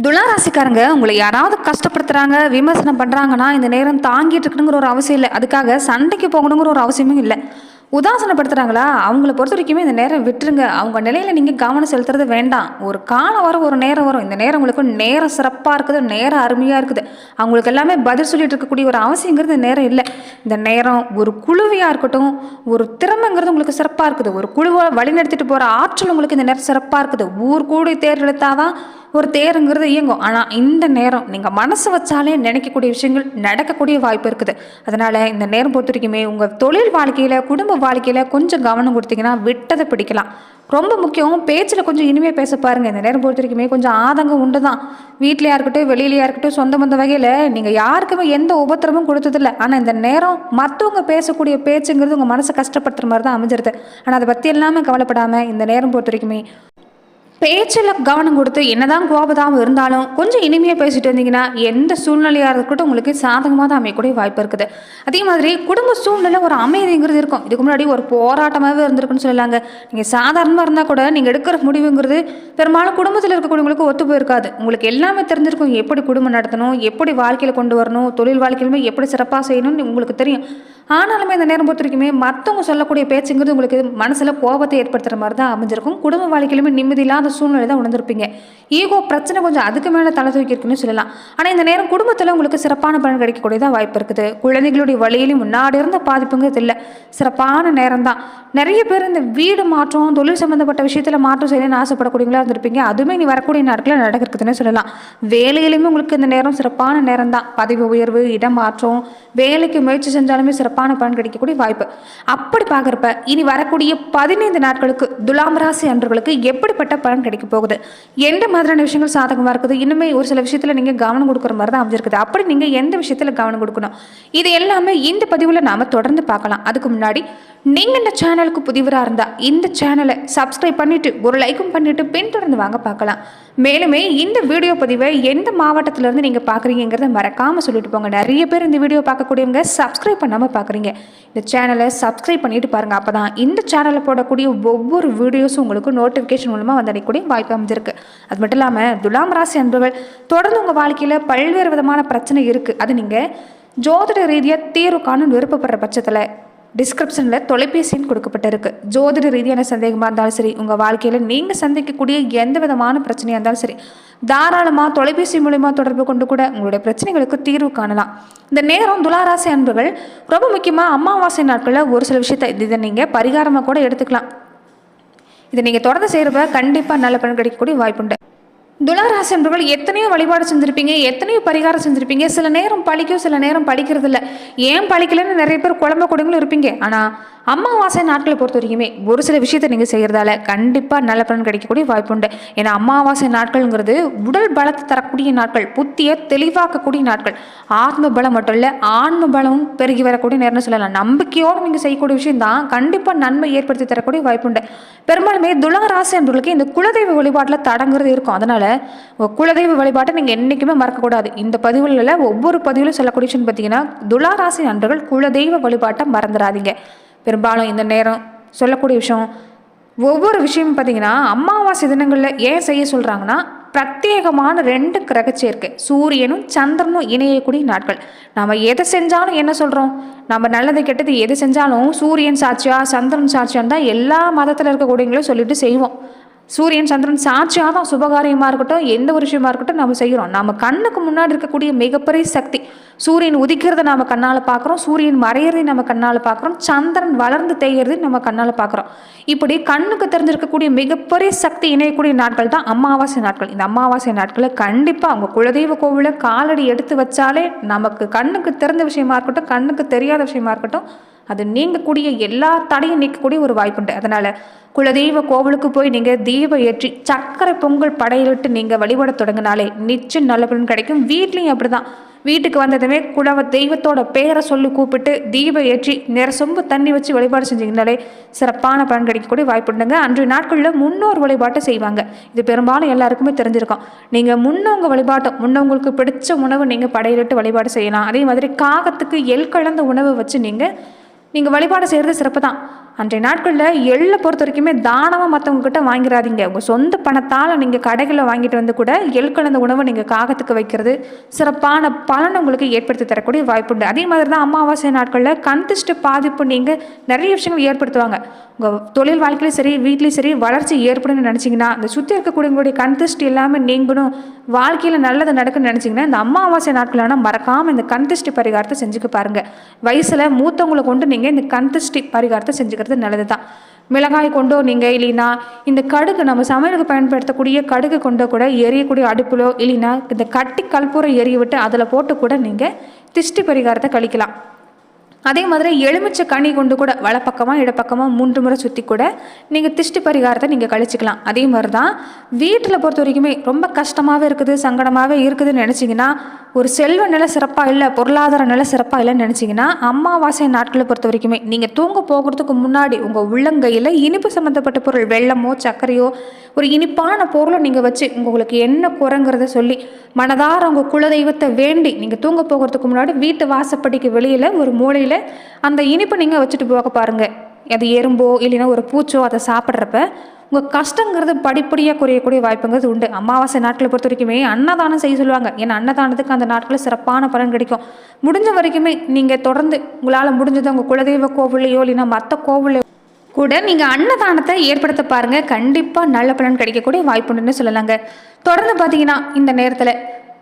துளாராசிக்காரங்க உங்களை யாராவது கஷ்டப்படுத்துகிறாங்க விமர்சனம் பண்ணுறாங்கன்னா இந்த நேரம் தாங்கிட்டு இருக்கணுங்கிற ஒரு அவசியம் இல்லை. அதுக்காக சண்டைக்கு போகணுங்கிற ஒரு அவசியமும் இல்லை. உதாசனப்படுத்துகிறாங்களா அவங்கள பொறுத்த வரைக்குமே இந்த நேரம் விட்டுருங்க. அவங்க நிலையில் நீங்கள் கவனம் செலுத்துறது வேண்டாம். ஒரு காலம் வரும் ஒரு நேரம் வரும். இந்த நேரம் உங்களுக்கு நேரம் சிறப்பாக இருக்குது நேரம் அருமையாக இருக்குது. அவங்களுக்கு எல்லாமே பதில் சொல்லிட்டு இருக்கக்கூடிய ஒரு அவசியங்கிறது நேரம் இல்லை. இந்த நேரம் ஒரு குழுவையாக இருக்கட்டும் ஒரு திறமைங்கிறது உங்களுக்கு சிறப்பாக இருக்குது. ஒரு குழுவை வழிநடத்திட்டு போகிற ஆற்றல் உங்களுக்கு இந்த நேரம் சிறப்பாக இருக்குது. ஊர் கூடி தான் ஒரு தேருங்கிறது இயங்கும். ஆனால் இந்த நேரம் நீங்கள் மனசு வச்சாலே நினைக்கக்கூடிய விஷயங்கள் நடக்கக்கூடிய வாய்ப்பு இருக்குது. அதனால் இந்த நேரம் பொறுத்த வரைக்குமே உங்கள் தொழில் வாழ்க்கையில் குடும்ப வாழ்க்கையில் கொஞ்சம் கவனம் கொடுத்தீங்கன்னா விட்டதை பிடிக்கலாம். ரொம்ப முக்கியம் பேச்சில் கொஞ்சம் இனிமையாக பேச பாருங்கள் இந்த நேரம் பொறுத்த வரைக்குமே கொஞ்சம் ஆதங்கம் உண்டு தான் வீட்லையா இருக்கட்டும் வெளியிலையா இருக்கட்டும் சொந்த பந்த வகையில் நீங்கள் யாருக்குமே எந்த உபத்திரமும் கொடுத்ததில்ல. ஆனால் இந்த நேரம் மற்றவங்க பேசக்கூடிய பேச்சுங்கிறது உங்கள் மனசை கஷ்டப்படுத்துற மாதிரி தான் அமைஞ்சிருது. ஆனால் அதை பற்றி எல்லாமே கவலைப்படாமல் இந்த நேரம் பொறுத்த வரைக்குமே பேச்சில் கவனம் கொடுத்து என்னதான் கோபதாகவும் இருந்தாலும் கொஞ்சம் இனிமையாக பேசிட்டு வந்தீங்கன்னா எந்த சூழ்நிலையாக இருக்கட்டும் உங்களுக்கு சாதகமாக தான் அமையக்கூடிய வாய்ப்பு இருக்குது. அதே மாதிரி குடும்ப சூழ்நிலை ஒரு அமைதிங்கிறது இருக்கும். இதுக்கு முன்னாடி ஒரு போராட்டமாகவே இருந்திருக்குன்னு சொல்லலாங்க. நீங்கள் சாதாரணமாக இருந்தால் கூட நீங்கள் எடுக்கிற முடிவுங்கிறது பெரும்பாலும் குடும்பத்தில் இருக்கக்கூடியவங்களுக்கு ஒத்து போயிருக்காது. உங்களுக்கு எல்லாமே தெரிஞ்சிருக்கும். எப்படி குடும்பம் நடத்தணும்? எப்படி வாழ்க்கையில் கொண்டு வரணும்? தொழில் வாழ்க்கையிலுமே எப்படி சிறப்பாக செய்யணும்னு உங்களுக்கு தெரியும். ஆனாலுமே இந்த நேரம் பொறுத்த வரைக்குமே மற்றவங்க சொல்லக்கூடிய பேச்சுங்கிறது உங்களுக்கு மனசில் கோபத்தை ஏற்படுத்துகிற மாதிரி தான் அமைஞ்சிருக்கும். குடும்ப வாழ்க்கையிலுமே நிம்மதி இல்லாத சூழ்நிலை தான் உணர்ந்திருப்பீங்க. ஈகோ பிரச்சனை கொஞ்சம் அதுக்கு மேலே தலை தூக்கியிருக்குன்னு சொல்லலாம். ஆனால் இந்த நேரம் குடும்பத்தில் உங்களுக்கு சிறப்பான பலன் கிடைக்கக்கூடியதாக வாய்ப்பு இருக்குது. குழந்தைகளுடைய வழியிலும் முன்னாடி இருந்த பாதிப்புங்கிறது இல்லை. சிறப்பான நேரம் தான் நிறைய பேர் இந்த வீடு மாற்றம் தொழில் சம்மந்தப்பட்ட விஷயத்தில் மாற்றம் செய்யணும்னு ஆசைப்படக்கூடியவங்களா இருந்திருப்பீங்க. அதுவுமே நீ வரக்கூடிய நாட்களில் நடக்கிறதுன்னு சொல்லலாம். வேலையிலுமே உங்களுக்கு இந்த நேரம் சிறப்பான நேரம் தான் பதவி உயர்வு மாற்றம் வேலைக்கு முயற்சி செஞ்சாலுமே சிறப்பான பலன் கிடைக்கக்கூடிய வாய்ப்பு. அப்படி பார்க்குறப்ப இனி வரக்கூடிய பதினைந்து நாட்களுக்கு துலாம் ராசி அன்றர்களுக்கு எப்படிப்பட்ட பலன் கிடைக்க போகுது? எந்த மாதிரியான விஷயங்கள் சாதகமாக இருக்குது? இன்னுமே ஒரு சில விஷயத்தில் நீங்கள் கவனம் கொடுக்குற மாதிரி தான் அமைஞ்சிருக்குது. அப்படி நீங்கள் எந்த விஷயத்தில் கவனம் கொடுக்கணும்? இது எல்லாமே இந்த பதிவில் நாம் தொடர்ந்து பார்க்கலாம். அதுக்கு முன்னாடி நீங்கள் இந்த சேனலுக்கு புதிவராக இருந்தால் இந்த சேனலை சப்ஸ்கிரைப் பண்ணிவிட்டு ஒரு லைக்கும் பண்ணிவிட்டு பின்தொடர்ந்து வாங்க பார்க்கலாம். மேலுமே இந்த வீடியோ பதிவை எந்த மாவட்டத்திலேருந்து நீங்கள் பார்க்குறீங்கிறத மறக்காமல் சொல்லிட்டு போங்க. நிறைய பேர் இந்த வீடியோ பார்க்கக்கூடியவங்க சப்ஸ்கிரைப் பண்ணாமல் பார்க்குறீங்க. இந்த சேனலை சப்ஸ்கிரைப் பண்ணிட்டு பாருங்கள் அப்போ தான் இந்த சேனலில் போடக்கூடிய ஒவ்வொரு வீடியோஸும் உங்களுக்கு நோட்டிஃபிகேஷன் மூலமாக வந்தடையக்கூடிய வாய்ப்பு அமைஞ்சிருக்கு. அது மட்டும் இல்லாமல் துலாம் ராசி அன்பர்கள் தொடர்ந்து உங்கள் வாழ்க்கையில் பல்வேறு விதமான பிரச்சனை இருக்குது அது நீங்கள் ஜோதிட ரீதியாக தீர்வு காணும் விருப்பப்படுற பட்சத்தில் டிஸ்கிரிப்ஷனில் தொலைபேசின்னு கொடுக்கப்பட்டிருக்கு. ஜோதிட ரீதியான சந்தேகமாக இருந்தாலும் சரி உங்கள் வாழ்க்கையில் நீங்கள் சந்திக்கக்கூடிய எந்த விதமான பிரச்சனையாக இருந்தாலும் சரி தாராளமாக தொலைபேசி மூலிமா தொடர்பு கொண்டு கூட உங்களுடைய பிரச்சனைகளுக்கு தீர்வு காணலாம். இந்த நேரம் துளாராசி அன்புகள் ரொம்ப முக்கியமாக அமாவாசை நாட்களில் ஒரு சில விஷயத்தை இதை நீங்கள் பரிகாரமாக கூட எடுத்துக்கலாம். இதை நீங்கள் தொடர்ந்து செய்கிறப்ப கண்டிப்பாக நல்ல பலன் கிடைக்கக்கூடிய வாய்ப்புண்டு. துளாராசி என்பவர்கள் எத்தனையோ வழிபாடு செஞ்சுருப்பீங்க எத்தனையோ பரிகாரம் செஞ்சுருப்பீங்க. சில நேரம் பழிக்கும் சில நேரம் பழிக்கிறது இல்லை ஏன் பழிக்கலன்னு நிறைய பேர் குழம்ப கொடுங்களும் இருப்பீங்க. ஆனால் அமாவாசை நாட்களை பொறுத்த வரைக்குமே ஒரு சில விஷயத்தை நீங்கள் செய்கிறதால கண்டிப்பாக நல்ல பலன் கிடைக்கக்கூடிய வாய்ப்பு உண்டு ஏன்னா அமாவாசை நாட்கள்ங்கிறது உடல் பலத்தை தரக்கூடிய நாட்கள் புத்தியை தெளிவாக்கக்கூடிய நாட்கள். ஆத்ம பலம் மட்டும் இல்லை ஆன்ம பலமும் பெருகி வரக்கூடிய நேரம்னு சொல்லலாம். நம்பிக்கையோடு நீங்கள் செய்யக்கூடிய விஷயம் தான் கண்டிப்பாக நன்மை ஏற்படுத்தி தரக்கூடிய வாய்ப்பு உண்டு பெரும்பாலுமே துலக என்பவர்களுக்கு இந்த குலதெய்வ வழிபாட்டில் தடங்குறது இருக்கும். அதனால் குலதெய்வ வழிபாட்டை நீங்கள் என்றைக்குமே மறக்கக்கூடாது. இந்த பதிவுகளில் ஒவ்வொரு பதிவிலும் சொல்லக்கூடிய விஷயம் பார்த்தீங்கன்னா துலாராசி நண்பர்கள் குலதெய்வ வழிபாட்டை மறந்துடாதீங்க பெரும்பாலும் இந்த நேரம் சொல்லக்கூடிய விஷயம். ஒவ்வொரு விஷயமும் பார்த்தீங்கன்னா அமாவாசை தினங்களில் ஏன் செய்ய சொல்கிறாங்கன்னா பிரத்யேகமான ரெண்டு கிரக சேர்க்கை சூரியனும் சந்திரனும் இணையக்கூடிய நாட்கள். நம்ம எதை செஞ்சாலும் என்ன சொல்கிறோம் நம்ம நல்லது கெட்டது எது செஞ்சாலும் சூரியன் சாட்சியா சந்திரன் சாட்சியான்னு தான் எல்லா மதத்தில் இருக்கக்கூடியவங்களும் சொல்லிட்டு செய்வோம். சூரியன் சந்திரன் சாட்சியாக தான் சுபகாரியமாக இருக்கட்டும் எந்த ஒரு விஷயமா இருக்கட்டும் நம்ம செய்கிறோம் நம்ம கண்ணுக்கு முன்னாடி இருக்கக்கூடிய மிகப்பெரிய சக்தி. சூரியன் உதிக்கிறத நம்ம கண்ணால் பார்க்குறோம் சூரியன் மறையிறதை நம்ம கண்ணால் பார்க்குறோம் சந்திரன் வளர்ந்து தேய்கிறது நம்ம கண்ணால் பார்க்குறோம் இப்படி கண்ணுக்கு தெரிஞ்சிருக்கக்கூடிய மிகப்பெரிய சக்தி இணையக்கூடிய நாட்கள் தான் அமாவாசை நாட்கள். இந்த அமாவாசை நாட்களில் கண்டிப்பாக அவங்க குலதெய்வ கோவிலில் காலடி எடுத்து வச்சாலே நமக்கு கண்ணுக்கு தெரிந்த விஷயமா இருக்கட்டும் கண்ணுக்கு தெரியாத விஷயமா இருக்கட்டும் அது நீங்கக்கூடிய எல்லா தடையும் நீக்கக்கூடிய ஒரு வாய்ப்புண்டு அதனால் குலதெய்வ கோவிலுக்கு போய் நீங்கள் தீபம் ஏற்றி சக்கரை பொங்கல் படையிலிட்டு நீங்கள் வழிபட தொடங்கினாலே நிச்சயம் நல்ல பலன் கிடைக்கும். வீட்லேயும் அப்படி தான் வீட்டுக்கு வந்ததுமே குலவ தெய்வத்தோட பேரை சொல்லி கூப்பிட்டு தீபம் ஏற்றி நிற சொம்பு தண்ணி வச்சு வழிபாடு செஞ்சீங்கனாலே சிறப்பான பலன் கிடைக்கக்கூடிய வாய்ப்புண்டுங்க அன்றைய நாட்களில் முன்னோர் வழிபாட்டை செய்வாங்க. இது பெரும்பாலும் எல்லாருக்குமே தெரிஞ்சிருக்கும். நீங்கள் முன்னவங்க வழிபாட்டம் முன்னவங்களுக்கு பிடிச்ச உணவு நீங்கள் படையிலிட்டு வழிபாடு செய்யலாம். அதே மாதிரி காகத்துக்கு எல் கலந்த உணவு வச்சு நீங்கள் நீங்கள் வழிபாடு செய்கிறது சிறப்பு தான் அன்றைய நாட்களில் எள்ளை பொறுத்த வரைக்குமே தானமாக மற்றவங்க வாங்கிறாதீங்க வாங்கிடாதீங்க உங்கள் சொந்த பணத்தால் நீங்கள் கடைகளில் வாங்கிட்டு வந்து கூட எள் கலந்த உணவை நீங்கள் காகத்துக்கு வைக்கிறது சிறப்பான பலன் உங்களுக்கு ஏற்படுத்தி தரக்கூடிய வாய்ப்புண்டு. அதே மாதிரி தான் அமாவாசை நாட்களில் கண் பாதிப்பு நீங்கள் நிறைய விஷயங்கள் ஏற்படுத்துவாங்க. உங்கள் தொழில் வாழ்க்கையிலும் சரி வீட்லேயும் சரி வளர்ச்சி ஏற்படும்னு நினச்சிங்கன்னா இந்த சுற்றி இருக்கக்கூடியவங்களுடைய கண் திருஷ்டி எல்லாமே நீங்கணும் வாழ்க்கையில் நல்லது நடக்குன்னு நினச்சிங்கன்னா இந்த அமாவாசை நாட்களான மறக்காமல் இந்த கண் பரிகாரத்தை செஞ்சுக்க பாருங்கள் வயசில் மூத்தவங்களை கொண்டு நீங்கள் இந்த கந்தஷ்டி பரிகாரத்தை செஞ்சுக்கிறது நல்லது தான் மிளகாய் கொண்டோ நீங்கள் இல்லைன்னா இந்த கடுகு நம்ம சமையலுக்கு பயன்படுத்தக்கூடிய கடுகு கொண்டோ கூட எரியக்கூடிய அடுப்பிலோ இல்லைன்னா இந்த கட்டி கற்பூரம் எரிய விட்டு அதில் போட்டு கூட நீங்கள் திஷ்டி பரிகாரத்தை கழிக்கலாம். அதே மாதிரி எலுமிச்சை கனி கொண்டு கூட வலப்பக்கமாக இடப்பக்கமாக மூன்று முறை சுற்றி கூட நீங்கள் திஷ்டி பரிகாரத்தை நீங்கள் கழிச்சிக்கலாம். அதே மாதிரி தான் வீட்டில் பொறுத்த வரைக்குமே ரொம்ப கஷ்டமாகவே இருக்குது சங்கடமாகவே இருக்குதுன்னு நினச்சிங்கன்னா ஒரு செல்வ நிலை சிறப்பாக இல்லை பொருளாதார நிலை சிறப்பாக இல்லைன்னு நினச்சிங்கன்னா அமாவாசை நாட்களை பொறுத்த வரைக்குமே நீங்கள் தூங்க போகிறதுக்கு முன்னாடி உங்கள் உள்ளங்கையில் இனிப்பு சம்மந்தப்பட்ட பொருள் வெள்ளமோ சர்க்கரையோ ஒரு இனிப்பான பொருளை நீங்கள் வச்சு உங்களுக்கு என்ன குறைங்கிறத சொல்லி மனதார உங்கள் குலதெய்வத்தை வேண்டி நீங்கள் தூங்க போகிறதுக்கு முன்னாடி வீட்டு வாசப்படிக்கு வெளியில் ஒரு மூலையில் அந்த இனிப்பை நீங்கள் வச்சுட்டு போக பாருங்கள் அது எறும்போ இல்லைன்னா ஒரு பூச்சோ அதை சாப்பிட்றப்ப உங்கள் கஷ்டங்கிறது படிப்படியாக குறையக்கூடிய வாய்ப்புங்கிறது உண்டு. அமாவாசை நாட்களை பொறுத்த வரைக்குமே அன்னதானம் செய்ய சொல்லுவாங்க. ஏன்னா அன்னதானத்துக்கு அந்த நாட்களில் சிறப்பான பலன் கிடைக்கும். முடிஞ்ச வரைக்குமே நீங்கள் தொடர்ந்து உங்களால் முடிஞ்சது உங்கள் குலதெய்வ கோவிலையோ இல்லைன்னா மற்ற கோவிலையோ கூட நீங்கள் அன்னதானத்தை ஏற்படுத்த பாருங்கள் கண்டிப்பாக நல்ல பலன் கிடைக்கக்கூடிய வாய்ப்புண்டுன்னு சொல்லலாங்க. தொடர்ந்து பார்த்தீங்கன்னா இந்த நேரத்தில்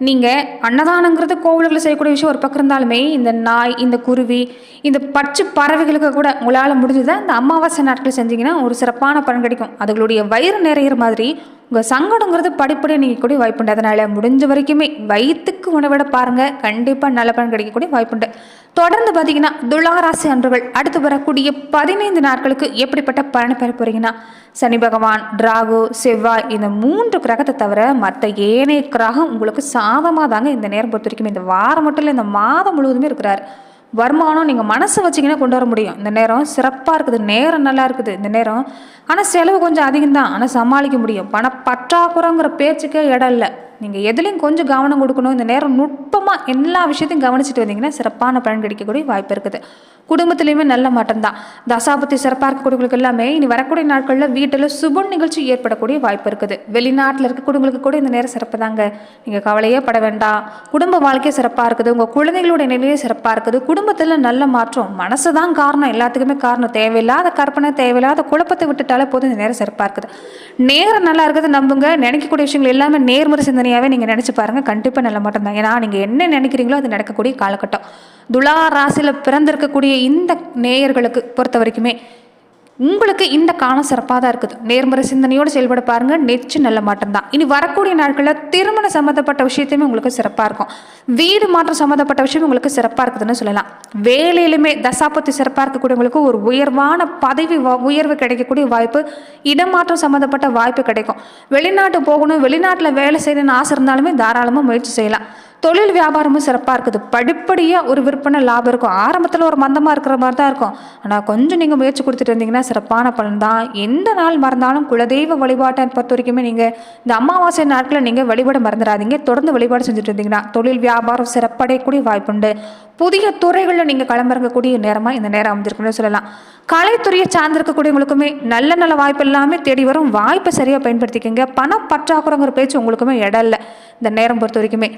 நீங்கள் அன்னதானங்கிறது கோவில்களில் செய்யக்கூடிய விஷயம் ஒரு பக்கம் இருந்தாலுமே இந்த நாய் இந்த குருவி இந்த பச்சை பறவைகளுக்கு கூட உங்களால் முடிஞ்சதை இந்த அமாவாசை நாட்கள் செஞ்சீங்கன்னா ஒரு சிறப்பான பலன் கிடைக்கும். அதுகளுடைய வயிறு நிறையிற மாதிரி உங்கள் சங்கடங்கிறது படிப்படியாக நீங்கள் கூட வாய்ப்புண்டு. அதனால் முடிஞ்ச வரைக்குமே வயிற்றுக்கு உணவிட பாருங்கள் கண்டிப்பாக நல்ல பலன் கிடைக்கக்கூடிய வாய்ப்புண்டு. தொடர்ந்து பார்த்தீங்கன்னா துளாராசி அன்றுகள் அடுத்து வரக்கூடிய பதினைந்து நாட்களுக்கு எப்படிப்பட்ட பலனை பெற போகிறீங்கன்னா சனி பகவான் ராகு செவ்வாய் இந்த மூன்று கிரகத்தை தவிர மற்ற ஏனைய கிரகம் உங்களுக்கு சாதமாக தாங்க இந்த நேரம் பொறுத்த வரைக்கும். இந்த வாரம் மட்டும் இல்லை இந்த மாதம் முழுவதுமே இருக்கிறார். வருமானம் நீங்கள் மனசு வச்சிங்கன்னா கொண்டு வர முடியும். இந்த நேரம் சிறப்பாக இருக்குது நேரம் நல்லா இருக்குது இந்த நேரம். ஆனால் செலவு கொஞ்சம் அதிகம் தான் ஆனால் சமாளிக்க முடியும். பண பற்றாக்குறைங்கிற பேச்சுக்கே இடம் இல்லை. நீங்கள் எதுலேயும் கொஞ்சம் கவனம் கொடுக்கணும். இந்த நேரம் நுட்பமாக எல்லா விஷயத்தையும் கவனிச்சுட்டு வந்தீங்கன்னா சிறப்பான பலன் கிடைக்கக்கூடிய வாய்ப்பு இருக்குது. குடும்பத்துலேயுமே நல்ல மாற்றம் தான் தசாபத்தி சிறப்பாக இருக்கக்கூடியவங்களுக்கு எல்லாமே இனி வரக்கூடிய நாட்களில் வீட்டில் சுப நிகழ்ச்சி ஏற்படக்கூடிய வாய்ப்பு இருக்குது. வெளிநாட்டில் இருக்கக்கூடியவங்களுக்கு கூட இந்த நேரம் சிறப்பு தாங்க நீங்கள் கவலையே பட வேண்டாம். குடும்ப வாழ்க்கையே சிறப்பாக இருக்குது. உங்கள் குழந்தைகளுடைய நிலையே சிறப்பாக இருக்குது. குடும்பத்தில் நல்ல மாற்றம். மனசு தான் காரணம். எல்லாத்துக்குமே காரணம். தேவையில்லாத கற்பனை தேவையில்லாத குழப்பத்தை விட்டுட்டாலே போதும். இந்த நேரம் சிறப்பாக இருக்குது. நேரம் நல்லா இருக்குது நம்புங்க. நினைக்கக்கூடிய விஷயங்கள் எல்லாமே நேர்முறை சிந்தனையாகவே நீங்கள் நினச்சி பாருங்கள் கண்டிப்பாக நல்ல மாற்றம் தான் ஏன்னா நீங்கள் என்ன நினைக்கிறீங்களோ அது நடக்கக்கூடிய காலகட்டம். துலா ராசியில் பிறந்திருக்கக்கூடிய இந்த நேயர்களுக்கு பொறுத்த வரைக்குமே உங்களுக்கு இந்த காலம் சிறப்பாக தான் இருக்குது. நேர்மறை சிந்தனையோடு செயல்பட பாருங்க. நெச்சு நல்ல மாற்றம் தான். இனி வரக்கூடிய நாட்களில் திருமண சம்மந்தப்பட்ட விஷயத்தையுமே உங்களுக்கு சிறப்பாக இருக்கும். வீடு மாற்றம் சம்மந்தப்பட்ட விஷயம் உங்களுக்கு சிறப்பாக இருக்குதுன்னு சொல்லலாம். வேலையிலுமே தசாபத்தி சிறப்பாக இருக்கக்கூடியவங்களுக்கு ஒரு உயர்வான பதவி வ- உயர்வு கிடைக்கக்கூடிய வாய்ப்பு இடமாற்றம் சம்மந்தப்பட்ட வாய்ப்பு கிடைக்கும். வெளிநாட்டு போகணும் வெளிநாட்டில் வேலை செய்யணும்னு ஆசை இருந்தாலுமே தாராளமாக முயற்சி செய்யலாம். தொழில் வியாபாரமும் சிறப்பாக இருக்குது. படிப்படியாக ஒரு விற்பனை லாபம் இருக்கும். ஆரம்பத்தில் ஒரு மந்தமாக இருக்கிற மாதிரி தான் இருக்கும். ஆனால் கொஞ்சம் நீங்கள் முயற்சி கொடுத்துட்டு இருந்தீங்கன்னா சிறப்பான பலன் தான். எந்த நாள் மறந்தாலும் குலதெய்வ வழிபாட்டை பொறுத்த வரைக்குமே நீங்கள் இந்த அமாவாசை நாட்களில் நீங்கள் வழிபாடு மறந்துடாதீங்க. தொடர்ந்து வழிபாடு செஞ்சுட்டு இருந்தீங்கன்னா தொழில் வியாபாரம் சிறப்படையக்கூடிய வாய்ப்புண்டு. புதிய துறைகளில் நீங்கள் களமிறங்கக்கூடிய நேரமாக இந்த நேரம் அமைஞ்சிருக்குன்னு சொல்லலாம். கலைத்துறையை சார்ந்திருக்கக்கூடியவங்களுக்குமே நல்ல நல்ல வாய்ப்பு எல்லாமே தேடி வரும். வாய்ப்பை சரியாக பயன்படுத்திக்கோங்க. பணம் பற்றாக்குறங்கிற பேச்சு உங்களுக்குமே இடம் இல்லை இந்த நேரம் பொறுத்த வரைக்குமே.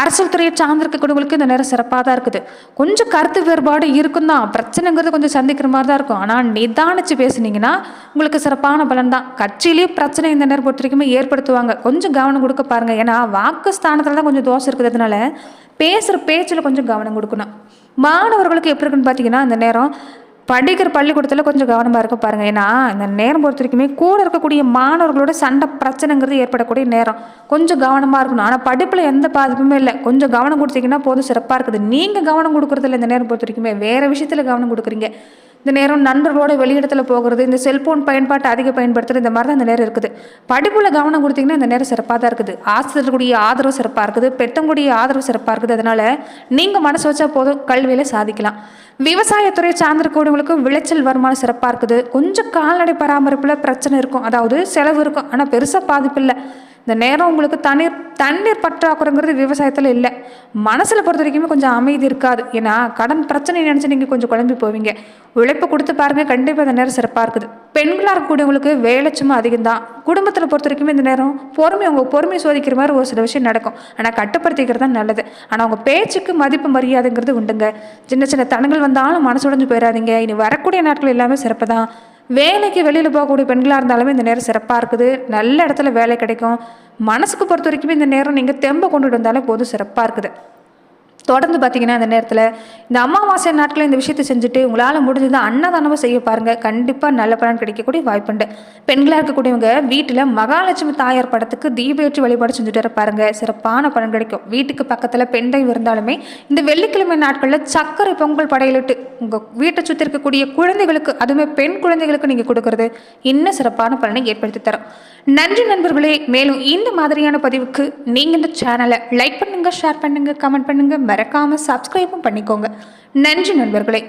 அரசியல் துறையை சார்ந்திருக்கக்கூடியவங்களுக்கு இந்த நேரம் சிறப்பாக தான் இருக்குது. கொஞ்சம் கருத்து வேறுபாடு இருக்கும் தான் பிரச்சனைங்கிறது கொஞ்சம் சந்திக்கிற மாதிரி தான் இருக்கும். ஆனால் நிதானிச்சு பேசுனீங்கன்னா உங்களுக்கு சிறப்பான பலன் தான். கட்சியிலேயே பிரச்சனை இந்த நேரம் பொறுத்த வரைக்குமே ஏற்படுத்துவாங்க. கொஞ்சம் கவனம் கொடுக்க பாருங்கள் ஏன்னா வாக்கு ஸ்தானத்தில் தான் கொஞ்சம் தோசை இருக்கிறதுனால பேசுகிற பேச்சில் கொஞ்சம் கவனம் கொடுக்கணும். மாணவர்களுக்கு எப்படி இருக்குன்னு பார்த்தீங்கன்னா இந்த நேரம் படிக்கிற பள்ளிக்கூடத்தில் கொஞ்சம் கவனமாக இருக்க பாருங்கள் ஏன்னா இந்த நேரம் பொறுத்த வரைக்குமே கூட இருக்கக்கூடிய மாணவர்களோட சண்டை பிரச்சனைங்கிறது ஏற்படக்கூடிய நேரம். கொஞ்சம் கவனமாக இருக்கணும். ஆனால் படிப்பில் எந்த பாதிப்புமே இல்லை. கொஞ்சம் கவனம் கொடுத்தீங்கன்னா போதும். சிறப்பாக இருக்குது. நீங்கள் கவனம் கொடுக்குறதில்ல இந்த நேரம் பொறுத்த வரைக்குமே. வேறு விஷயத்தில் கவனம் கொடுக்குறீங்க. இந்த நேரம் நண்பர்களோட வெளியிடத்தில் போகிறது இந்த செல்ஃபோன் பயன்பாட்டை அதிக பயன்படுத்துறது இந்த மாதிரி தான் இந்த நேரம் இருக்குது. படிப்பில் கவனம் கொடுத்தீங்கன்னா இந்த நேரம் சிறப்பாக தான் இருக்குது. ஆசிரியர்களுடைய ஆதரவு சிறப்பாக இருக்குது. பெற்றவங்களுடைய ஆதரவு சிறப்பாக இருக்குது. அதனால் நீங்கள் மனசு வச்சா போதும் கல்வியில் சாதிக்கலாம். விவசாயத்துறை சார்ந்திருக்கக்கூடியவங்களுக்கும் விளைச்சல் வருமானம் சிறப்பாக இருக்குது. கொஞ்சம் கால்நடை பராமரிப்பில் பிரச்சனை இருக்கும். அதாவது செலவு இருக்கும். ஆனால் பெருசாக பாதிப்பு இல்லை. இந்த நேரம் உங்களுக்கு தண்ணீர் தண்ணீர் பற்றாக்குறைங்கிறது விவசாயத்தில் இல்லை. மனசில் பொறுத்த வரைக்குமே கொஞ்சம் அமைதி இருக்காது. ஏன்னா கடன் பிரச்சனை நினச்சி நீங்கள் கொஞ்சம் குழம்பி போவீங்க. உழைப்பு கொடுத்து பாருங்கள் கண்டிப்பாக இந்த நேரம் சிறப்பாக இருக்குது. பெண்களாக இருக்கக்கூடியவங்களுக்கு வேலை சும்மா அதிகம் தான் குடும்பத்தில் பொறுத்த வரைக்குமே இந்த நேரம் பொறுமை உங்கள் பொறுமை சோதிக்கிற மாதிரி ஒரு சில விஷயம் நடக்கும். ஆனால் கட்டுப்படுத்திக்கிறது தான் நல்லது. ஆனால் உங்கள் பேச்சுக்கு மதிப்பு மரியாதைங்கிறது உண்டுங்க. சின்ன சின்ன தனங்கள் வந்தாலும் மனசுடைஞ்சு போயிடாதீங்க இனி வரக்கூடிய நாட்கள் எல்லாமே சிறப்பு தான் வேலைக்கு வெளியில் போகக்கூடிய பெண்களாக இருந்தாலுமே இந்த நேரம் சிறப்பாக இருக்குது. நல்ல இடத்துல வேலை கிடைக்கும். மனசுக்கு பொறுத்த வரைக்குமே இந்த நேரம் நீங்கள் தெம்பை கொண்டுட்டு வந்தாலே போதும் சிறப்பாக இருக்குது. தொடர்ந்து பார்த்தீங்கன்னா இந்த நேரத்தில் இந்த அமாவாசை நாட்களில் இந்த விஷயத்தை செஞ்சுட்டு உங்களால் முடிஞ்சது அன்னதானமாக செய்ய பாருங்கள் கண்டிப்பாக நல்ல பலன் கிடைக்கக்கூடிய வாய்ப்புண்டு பெண்களாக இருக்கக்கூடியவங்க வீட்டில் மகாலட்சுமி தாயார் படத்துக்கு தீபேற்றி வழிபாடு செஞ்சுட்டு வர சிறப்பான பலன் கிடைக்கும். வீட்டுக்கு பக்கத்தில் பெண் தெய்வம் இருந்தாலுமே இந்த வெள்ளிக்கிழமை நாட்களில் சர்க்கரை பொங்கல் படையலிட்டு உங்கள் வீட்டை சுற்றி இருக்கக்கூடிய குழந்தைகளுக்கு அதுவுமே பெண் குழந்தைகளுக்கு நீங்கள் கொடுக்கறது இன்னும் சிறப்பான பலனை ஏற்படுத்தி தரும். நன்றி நண்பர்களே. மேலும் இந்த மாதிரியான பதிவுக்கு நீங்கள் இந்த சேனலை லைக் பண்ணுங்கள் ஷேர் பண்ணுங்கள் கமெண்ட் பண்ணுங்கள் மறக்காமல் சப்ஸ்கிரைபும் பண்ணிக்கோங்க. நன்றி நண்பர்களே.